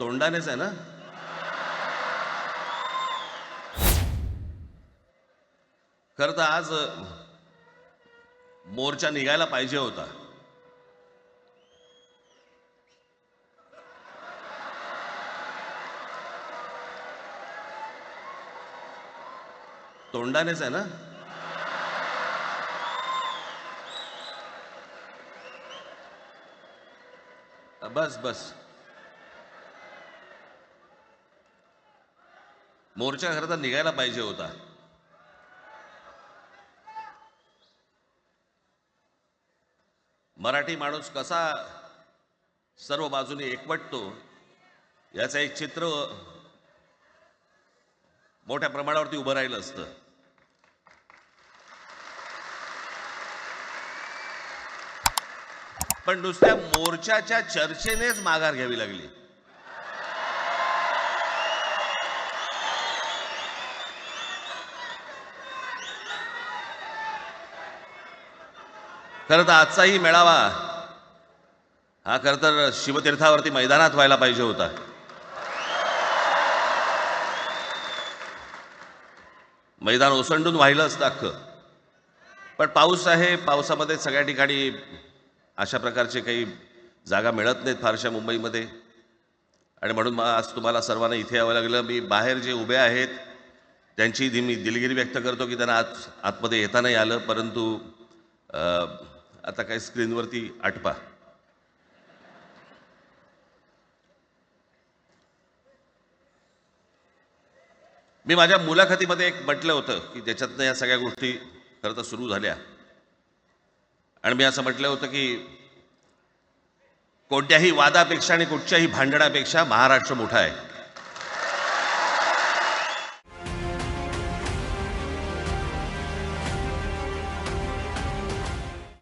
तोंडानेच आहे ना? खरं तर आज मोर्चा निघायला पाहिजे होता. तोंडानेच आहे ना? बस बस. मोर्चा खरं तर निघायला पाहिजे होता. मराठी माणूस कसा सर्व बाजूने एकवटतो याचं एक चित्र मोठ्या प्रमाणावरती उभं राहिलं असतं. पण नुसत्या मोर्चाच्या चर्चेनेच माघार घ्यावी लागली. खरं तर आजचाही मेळावा हा खरं तर शिवतीर्थावरती मैदानात व्हायला पाहिजे होता. मैदान ओसंडून व्हायलं असतं अख्खं. पण पाऊस आहे पावसामध्ये सगळ्या ठिकाणी अशा प्रकारचे काही जागा मिळत नाहीत फारशा मुंबईमध्ये. आणि म्हणून मग आज तुम्हाला सर्वांना इथे यावं लागलं. मी बाहेर जे उभे आहेत त्यांची मी दिलगिरी व्यक्त करतो की त्यांना आत आतमध्ये येता नाही आलं. परंतु आता काही स्क्रीनवरती आटपा. मी माझ्या मुलाखतीमध्ये एक म्हटलं होतं की ज्याच्यातनं या सगळ्या गोष्टी खरं तर सुरू झाल्या. आणि मी असं म्हटलं होतं की कोणत्याही वादापेक्षा आणि कुठच्याही भांडणापेक्षा महाराष्ट्र मोठा आहे.